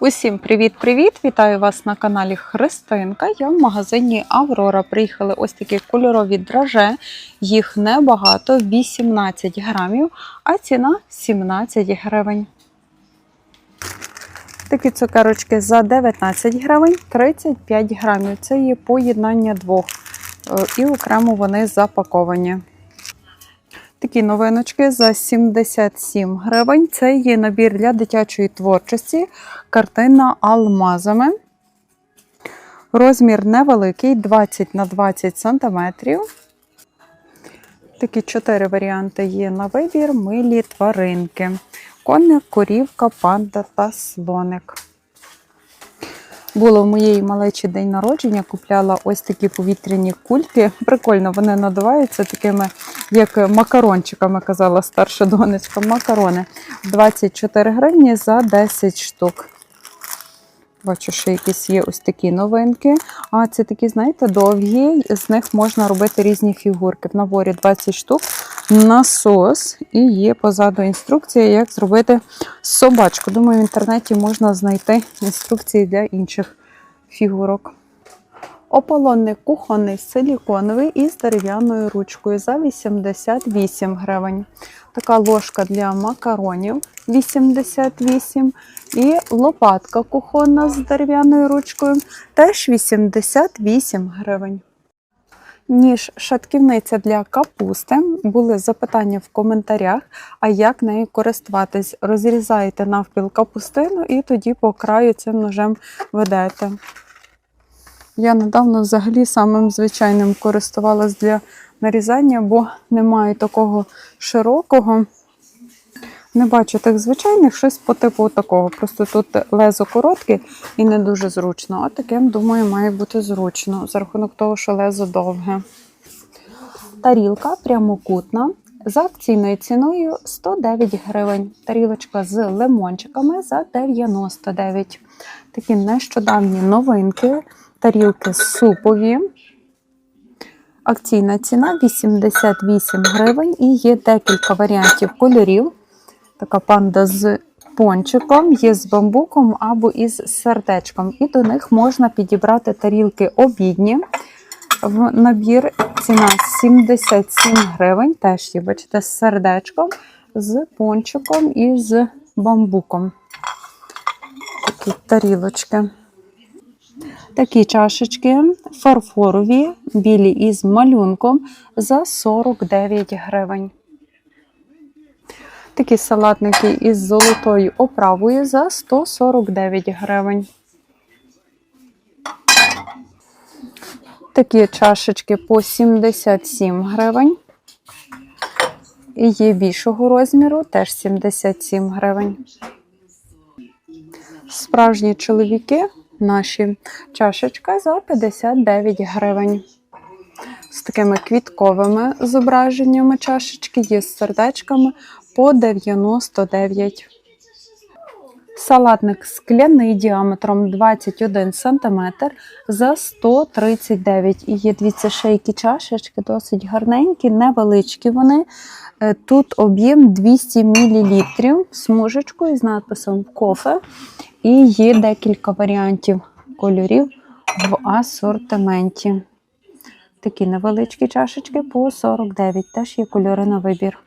Усім привіт-привіт! Вітаю вас на каналі Христинка. Я в магазині Аврора. Приїхали ось такі кольорові драже. Їх небагато, 18 грамів, а ціна 17 гривень. Такі цукерочки за 19 гривень, 35 грамів. Це є поєднання двох. Е, І окремо вони запаковані. Такі новиночки за 77 гривень. Це є набір для дитячої творчості, картина алмазами. Розмір невеликий 20 на 20 см. Такі чотири варіанти є на вибір: милі тваринки. Коник, корівка, панда та слоник. Було в моєї малечі день народження, купляла ось такі повітряні кульки. Прикольно, вони надуваються такими, як макарончиками, казала старша донечка. Макарони 24 гривні за 10 штук. Бачу, що якісь є ось такі новинки. А це такі, знаєте, довгі, з них можна робити різні фігурки. В наборі 20 штук, насос, і є позаду інструкція, як зробити собачку. Думаю, в інтернеті можна знайти інструкції для інших фігурок. Ополонник кухонний силіконовий із дерев'яною ручкою за 88 гривень. Така ложка для макаронів 88 і лопатка кухонна з дерев'яною ручкою теж 88 гривень. Ніж шатківниця для капусти. Були запитання в коментарях, а як нею користуватись. Розрізаєте навпіл капустину і тоді по краю цим ножем ведете. Я недавно взагалі самим звичайним користувалась для нарізання, бо немає такого широкого. Не бачу тих звичайних, щось по типу такого. Просто тут лезо коротке і не дуже зручно. А таким, думаю, має бути зручно, за рахунок того, що лезо довге. Тарілка прямокутна. За акційною ціною 109 гривень. Тарілочка з лимончиками за 99. Такі нещодавні новинки. Тарілки супові. Акційна ціна 88 гривень і є декілька варіантів кольорів. Така панда з пончиком, є з бамбуком або із сердечком. І до них можна підібрати тарілки обідні. В набір ціна 77 гривень. Теж є, бачите, з сердечком, з пончиком і з бамбуком. Такі тарілочки. Такі чашечки фарфорові, білі із малюнком за 49 гривень. Такі салатники із золотою оправою за 149 гривень. Такі чашечки по 77 гривень. І є більшого розміру, теж 77 гривень. Справжні чоловіки наші чашечка за 59 гривень. З такими квітковими зображеннями чашечки є з сердечками по 99. Салатник скляний діаметром 21 см за 139 І є дивіться, ще чашечки, досить гарненькі, невеличкі вони. Е, Тут об'єм 200 мл смужечкою з надписом кофе. І є декілька варіантів кольорів в асортименті. Такі невеличкі чашечки по 49, теж є кольори на вибір.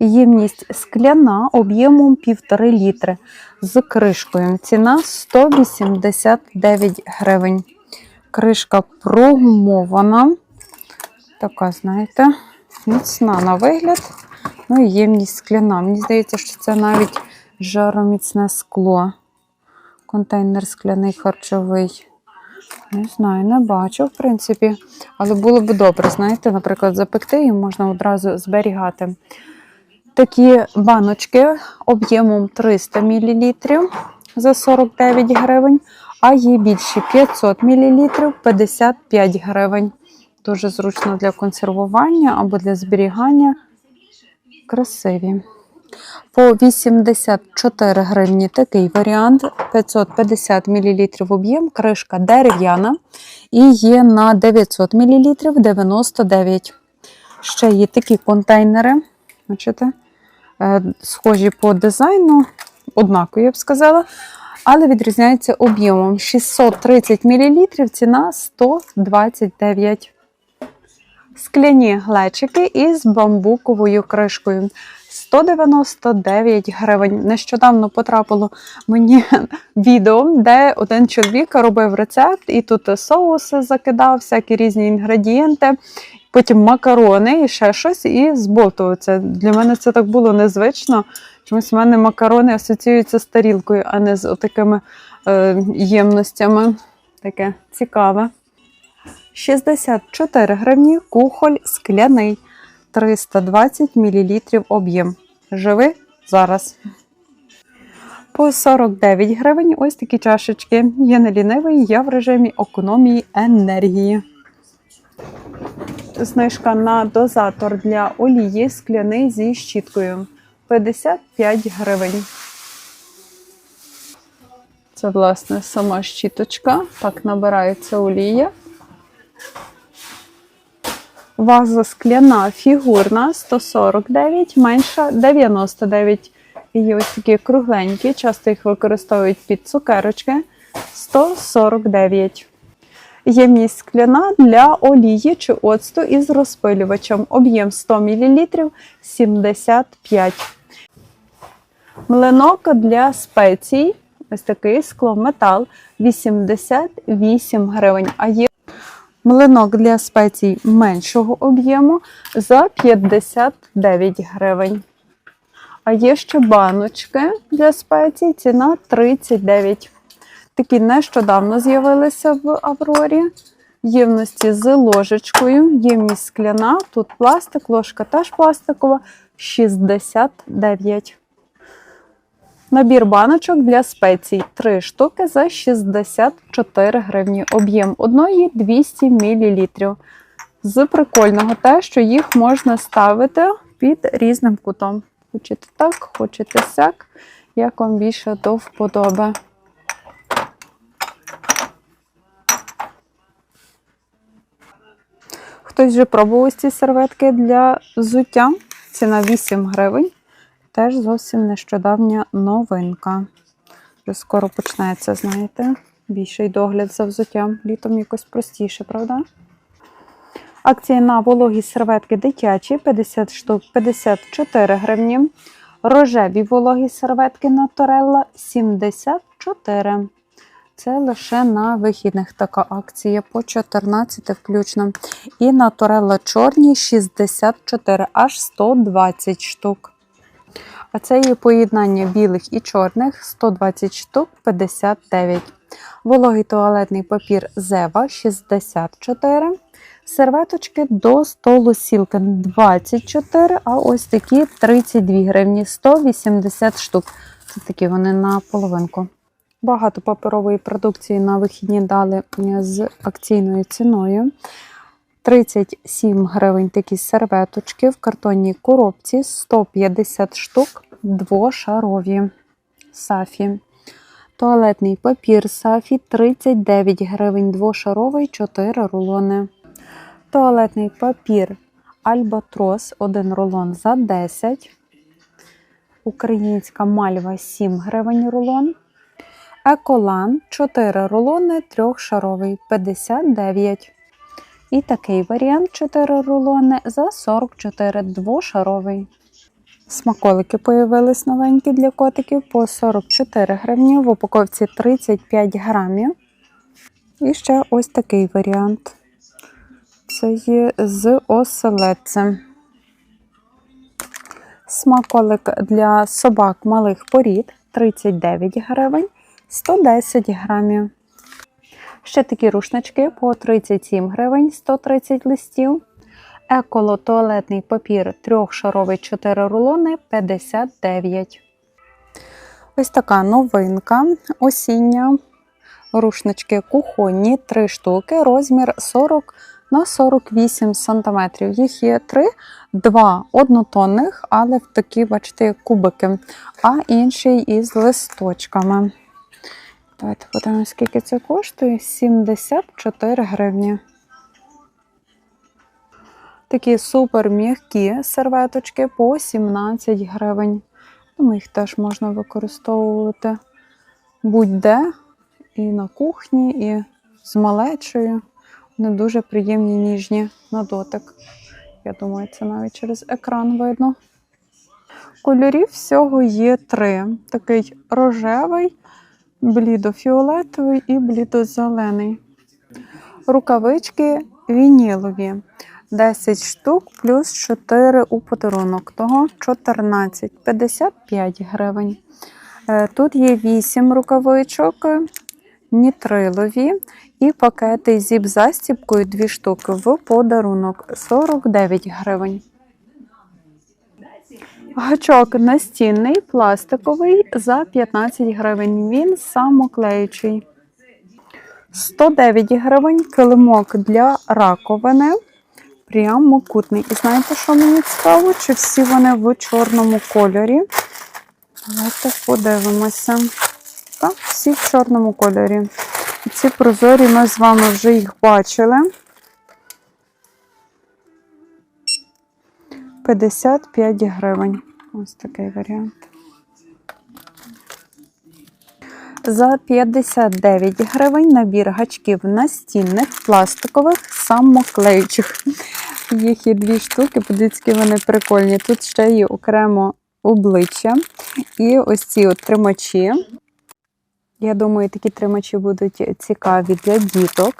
Ємність скляна об'ємом 1,5 літри з кришкою. Ціна 189 гривень. Кришка прогумована. Така, знаєте, міцна на вигляд. Ну і ємність скляна. Мені здається, що це навіть жароміцне скло. Контейнер скляний харчовий. Не знаю, не бачу, в принципі. Але було б добре, знаєте, наприклад, запекти і можна одразу зберігати. Такі баночки об'ємом 300 мл за 49 гривень, а є більші 500 мл 55 гривень. Дуже зручно для консервування або для зберігання. Красиві. По 84 гривні такий варіант. 550 мл об'єм, кришка дерев'яна. І є на 900 мл 99. Ще є такі контейнери. Бачите? Е, Схожі по дизайну, однакові, я б сказала. але відрізняється об'ємом 630 мл, ціна 129. Скляні глечики із бамбуковою кришкою. 199 гривень. Нещодавно потрапило мені відео, де один чоловік робив рецепт, і тут соуси закидав, всякі різні інгредієнти, потім макарони і ще щось, і це. Для мене це так було незвично. Чомусь в мене макарони асоціюються з тарілкою, а не з такими е, ємностями. Таке цікаве. 64 гривні кухоль скляний. 320 мл об'єм. Живи зараз. По 49 гривень ось такі чашечки. Я не лінивий, я в режимі економії енергії. Знижка на дозатор для олії скляний зі щіткою. 55 гривень. Це, власне, сама щіточка. Так набирається олія. Ваза скляна фігурна 149, менша 99. І ось такі кругленькі, часто їх використовують під цукерочки 149. Ємність скляна для олії чи оцту із розпилювачем. Об'єм 100 мл 75. Млинок для спецій. Ось такий склометал 88 гривень. А є Млинок для спецій меншого об'єму за 59 гривень. А є ще баночки для спецій, ціна 39. Такі нещодавно з'явилися в Аврорі. Ємності з ложечкою, ємність скляна, тут пластик, ложка теж пластикова 69. Набір баночок для спецій 3 штуки за 64 гривні. Об'єм одної 200 мл. З прикольного те, що їх можна ставити під різним кутом. Хочете так, хочете сяк, як вам більше до вподоби. Хтось вже пробував ці серветки для взуття. Ціна 8 гривень. Теж зовсім нещодавня новинка. Вже скоро почнеться, знаєте, більший догляд за взуттям. Літом якось простіше, правда? Акція на вологі серветки дитячі 50 штук 54 гривні. Рожеві вологі серветки Наторелла 74. Це лише на вихідних така акція по 14 включно. І Наторелла чорні 64, аж 120 штук. А це є поєднання білих і чорних 120 штук 59. Вологий туалетний папір Зева 64. Серветочки до столу Сілкен 24, а ось такі 32 гривні 180 штук. Це такі вони на половинку. Багато паперової продукції на вихідні дали з акційною ціною. 37 гривень такі серветочки в картонній коробці 150 штук двошарові сафі. Туалетний папір сафі 39 гривень двошаровий 4 рулони. Туалетний папір Альбатрос 1 рулон за 10. Українська мальва 7 гривень рулон. Еколан 4 рулони трьохшаровий 59. І такий варіант 4 рулони за 44 двошаровий. Смаколики появились новенькі для котиків по 44 гривні. В упаковці 35 грамів. І ще ось такий варіант. Це є з оселедцем. Смаколик для собак малих порід 39 гривень, 110 грамів. Ще такі рушнички по 37 гривень, 130 листів. Еколо туалетний папір трьохшаровий 4 рулони 59. Ось така новинка осіння. Рушнички кухонні 3 штуки, розмір 40 на 48 см. Їх є 3, 2 однотонних, але в такі, бачите, кубики, а інший із листочками. Давайте подивимося, скільки це коштує. 74 гривні. Такі супер м'які серветочки по 17 гривень. Тому їх теж можна використовувати будь-де, і на кухні, і з малечою. Вони дуже приємні, ніжні на дотик. Я думаю, це навіть через екран видно. Кольорів всього є три: такий рожевий, блідофіолетовий і блідозелений. Рукавички вінілові. 10 штук плюс 4 у подарунок. Того 14, 55 гривень. Е, Тут є 8 рукавичок, нітрилові і пакети зіп застібкою 2 штуки в подарунок 49 гривень. Гачок настінний, пластиковий за 15 гривень. Він самоклеючий. 109 гривень килимок для раковини. Прямокутний. І знаєте, що мені цікаво? Чи всі вони в чорному кольорі? Давайте подивимося. Так, всі в чорному кольорі. Ці прозорі ми з вами вже їх бачили. 55 гривень. Ось такий варіант. За 59 гривень набір гачків настінних, пластикових, самоклеючих. Їх є дві штуки, подивіться, вони прикольні. Тут ще є окремо обличчя. І ось ці от тримачі. Я думаю, такі тримачі будуть цікаві для діток.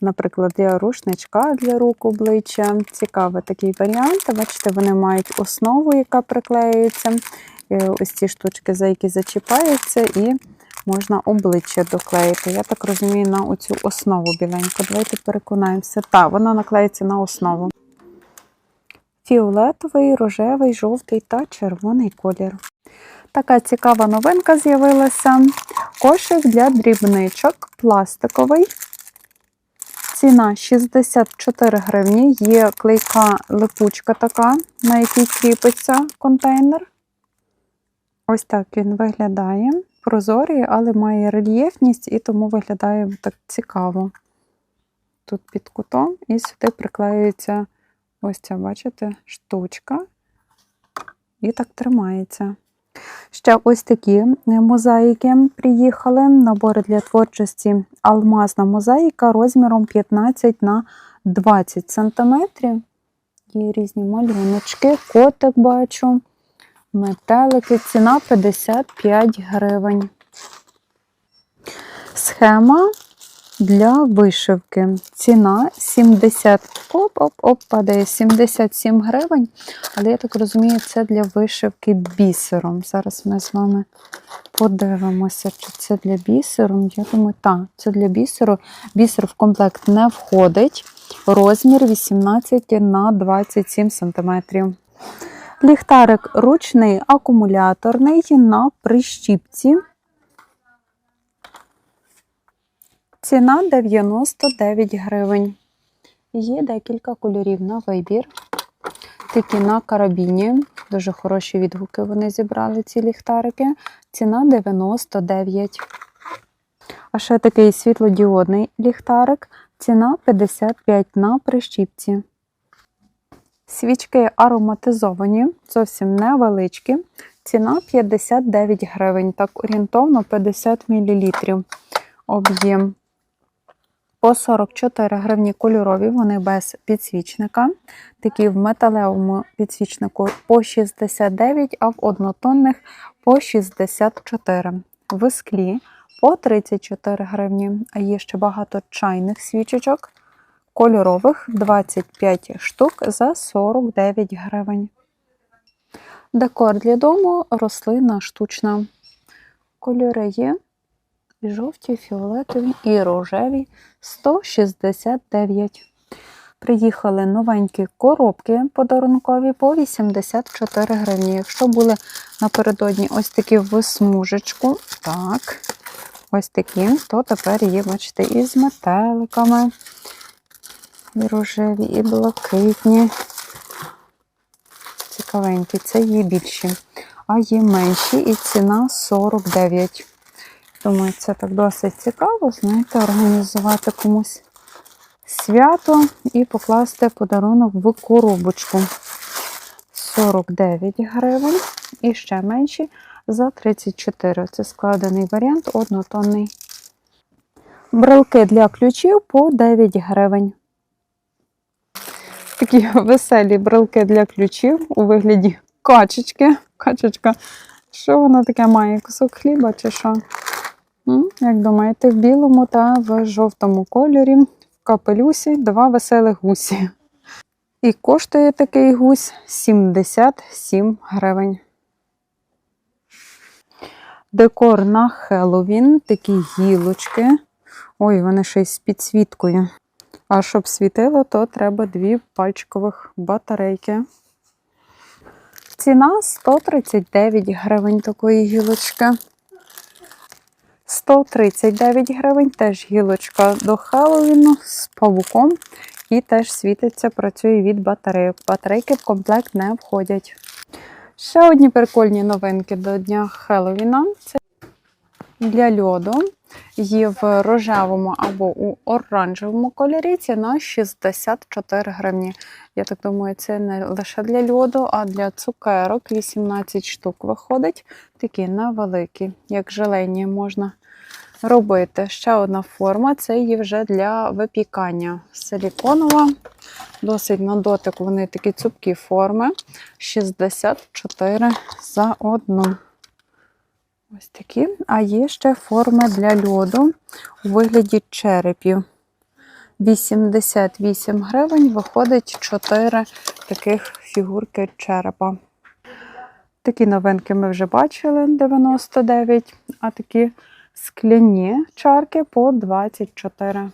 Наприклад, для рушничка для рук обличчя. Цікавий такий варіант. Бачите, вони мають основу, яка приклеюється. Ось ці штучки, за які зачіпаються, і можна обличчя доклеїти. Я так розумію, на оцю основу біленьку. Давайте переконаємося. Так, вона наклеїться на основу. Фіолетовий, рожевий, жовтий та червоний колір. Така цікава новинка з'явилася. Кошик для дрібничок, пластиковий. Ціна 64 гривні. Є клейка липучка така, на якій кріпиться контейнер. Ось так він виглядає. Прозорий, але має рельєфність і тому виглядає так цікаво. Тут під кутом і сюди приклеюється ось ця, бачите, штучка. І так тримається. Ще ось такі мозаїки приїхали. Набори для творчості алмазна мозаїка розміром 15 на 20 см. Є різні малюночки, котик бачу, метелики. Ціна 55 гривень. Схема для вишивки. Ціна 70. Оп-оп-оп, падає 77 гривень. Але я так розумію, це для вишивки бісером. Зараз ми з вами подивимося, чи це для бісеру. Я думаю, так, це для бісеру. Бісер в комплект не входить. Розмір 18 на 27 см. Ліхтарик ручний акумуляторний на прищіпці. Ціна 99 гривень. Є декілька кольорів на вибір. Такі на карабіні. Дуже хороші відгуки вони зібрали, ці ліхтарики. Ціна 99. А ще такий світлодіодний ліхтарик. Ціна 55 на прищіпці. Свічки ароматизовані, зовсім невеличкі. Ціна 59 гривень. Так, орієнтовно 50 мл. Об'єм по 44 гривні кольорові, вони без підсвічника. Такі в металевому підсвічнику по 69, а в однотонних по 64. В склі по 34 гривні. А є ще багато чайних свічечок. Кольорових 25 штук за 49 гривень. Декор для дому рослина штучна. Кольори є жовті, фіолетові і рожеві 169. Приїхали новенькі коробки подарункові по 84 гривні. Якщо були напередодні ось такі в смужечку, так, ось такі, то тепер є, бачите, і з метеликами, і рожеві, і блакитні. Цікавенькі, це є більші, а є менші, і ціна 49. Думаю, це так досить цікаво, знаєте, організувати комусь свято і покласти подарунок в коробочку. 49 гривень і ще менші за 34. Це складений варіант, однотонний. Брелки для ключів по 9 гривень. Такі веселі брелки для ключів у вигляді качечки. Качечка. Що вона таке має? Кусок хліба чи що? Як думаєте, в білому та в жовтому кольорі, в капелюсі два веселих гусі. І коштує такий гусь 77 гривень. Декор на Хеллоуін, такі гілочки. Ой, вони ще й з підсвіткою. А щоб світило, то треба дві пальчикових батарейки. Ціна 139 гривень такої гілочки. 139 гривень, теж гілочка до Хеллоуіну з павуком. І теж світиться, працює від батарейок. Батарейки в комплект не входять. Ще одні прикольні новинки до Дня Хеллоуіна. Це для льоду. Є в рожевому або у оранжевому кольорі. Ціна 64 гривні. Я так думаю, це не лише для льоду, а для цукерок 18 штук виходить. Такі невеликі, як желені можна робити. Ще одна форма це є вже для випікання. Силіконова. Досить на дотик вони такі цупкі форми. 64 за одну. Ось такі. А є ще форми для льоду у вигляді черепів. 88 гривень виходить 4 таких фігурки черепа. Такі новинки ми вже бачили 99, а такі скляні чарки по 24.